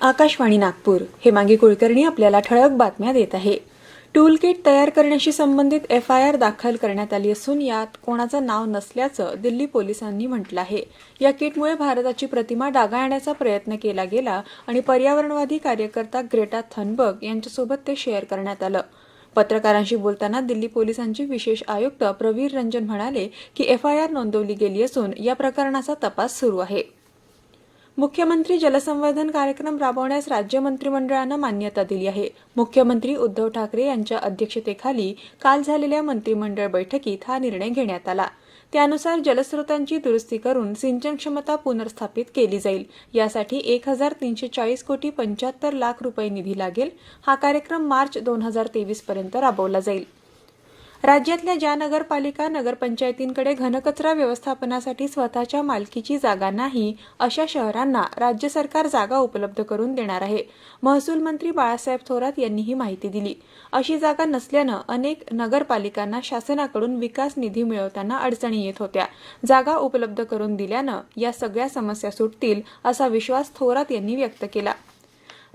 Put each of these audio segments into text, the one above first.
आकाशवाणी नागपूर. हेमांगी कुलकर्णी आपल्याला ठळक बातम्या देत आहे. टूल किट तयार करण्याशी संबंधित एफ आय आर दाखल करण्यात आली असून यात कोणाचं नाव नसल्याचं दिल्ली पोलिसांनी म्हटलं आहे. या किटमुळे भारताची प्रतिमा डागाळण्याचा प्रयत्न केला गेला आणि पर्यावरणवादी कार्यकर्ता ग्रेटा थनबर्ग यांच्यासोबत ते शेअर करण्यात आलं. पत्रकारांशी बोलताना दिल्ली पोलिसांचे विशेष आयुक्त प्रवीर रंजन म्हणाले की एफ आय आर नोंदवली गेली असून या प्रकरणाचा तपास सुरू आहे. मुख्यमंत्री जलसंवर्धन कार्यक्रम राबवण्यास राज्य मंत्रिमंडळानं मान्यता दिली आहे. मुख्यमंत्री उद्धव ठाकरे यांच्या अध्यक्षतेखाली काल झालेल्या मंत्रिमंडळ बैठकीत हा निर्णय घेण्यात आला. त्यानुसार जलस्रोतांची दुरुस्ती करून सिंचन क्षमता पुनर्स्थापित केली जाईल. यासाठी एक हजार तीनशे चाळीस कोटी पंच्याहत्तर लाख रुपये निधी लागेल. हा कार्यक्रम मार्च दोन हजार तेवीस पर्यंत राबवला जाईल. राज्यातल्या ज्या नगरपालिका नगरपंचायतींकडे घनकचरा व्यवस्थापनासाठी स्वतःच्या मालकीची जागा नाही अशा शहरांना राज्य सरकार जागा उपलब्ध करून देणार आहे. महसूल मंत्री बाळासाहेब थोरात यांनी ही माहिती दिली. अशी जागा नसल्यानं अनेक नगरपालिकांना शासनाकडून विकास निधी मिळवताना अडचणी येत होत्या. जागा उपलब्ध करून दिल्यानं या सगळ्या समस्या सुटतील असा विश्वास थोरात यांनी व्यक्त केला.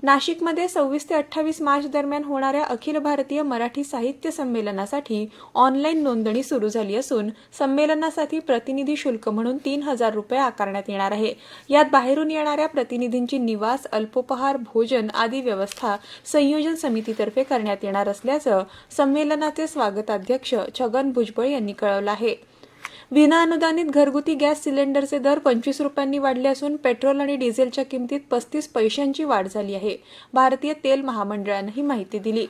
नाशिकमध्ये सव्वीस ते अठ्ठावीस मार्च दरम्यान होणाऱ्या अखिल भारतीय मराठी साहित्य संमेलनासाठी ऑनलाईन नोंदणी सुरू झाली असून संमेलनासाठी प्रतिनिधी शुल्क म्हणून तीन हजार रुपये आकारण्यात येणार आहे. यात बाहेरून येणाऱ्या प्रतिनिधींची निवास अल्पोपहार भोजन आदी व्यवस्था संयोजन समितीतर्फे करण्यात येणार असल्याचं संमेलनाचे स्वागताध्यक्ष छगन भुजबळ यांनी कळवलं आहे. विनाअनुदानित घरगुती गॅस सिलेंडरचे दर पंचवीस रुपयांनी वाढले असून पेट्रोल आणि डिझेलच्या किमतीत पस्तीस पैशांची वाढ झाली आहे. भारतीय तेल महामंडळानं ही माहिती दिली.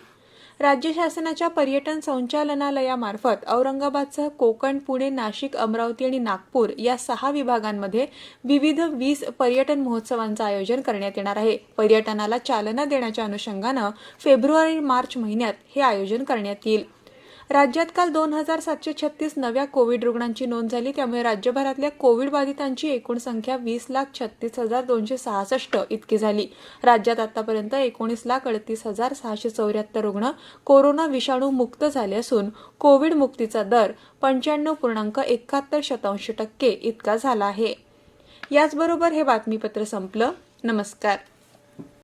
राज्य शासनाच्या पर्यटन संचालनालयामार्फत औरंगाबादसह कोकण पुणे नाशिक अमरावती आणि नागपूर या सहा विभागांमध्ये विविध वीस पर्यटन महोत्सवांचं आयोजन करण्यात येणार आहे. पर्यटनाला चालना देण्याच्या अनुषंगानं फेब्रुवारी मार्च महिन्यात हे आयोजन करण्यात येईल. राज्यात काल दोन हजार सातशे छत्तीस नव्या कोविड रुग्णांची नोंद झाली. त्यामुळे राज्यभरातल्या कोविड बाधितांची एकूण संख्या वीस लाख छत्तीस हजार दोनशे सहासष्ट इतकी झाली. राज्यात आतापर्यंत एकोणीस लाख अडतीस हजार सहाशे चौऱ्याहत्तर रुग्ण कोरोना विषाणू मुक्त झाले असून कोविड मुक्तीचा दर पंच्याण्णव पूर्णांक एकाहत्तर शतांश टक्के इतका झाला आहे. याचबरोबर हे बातमीपत्र संपलं. नमस्कार.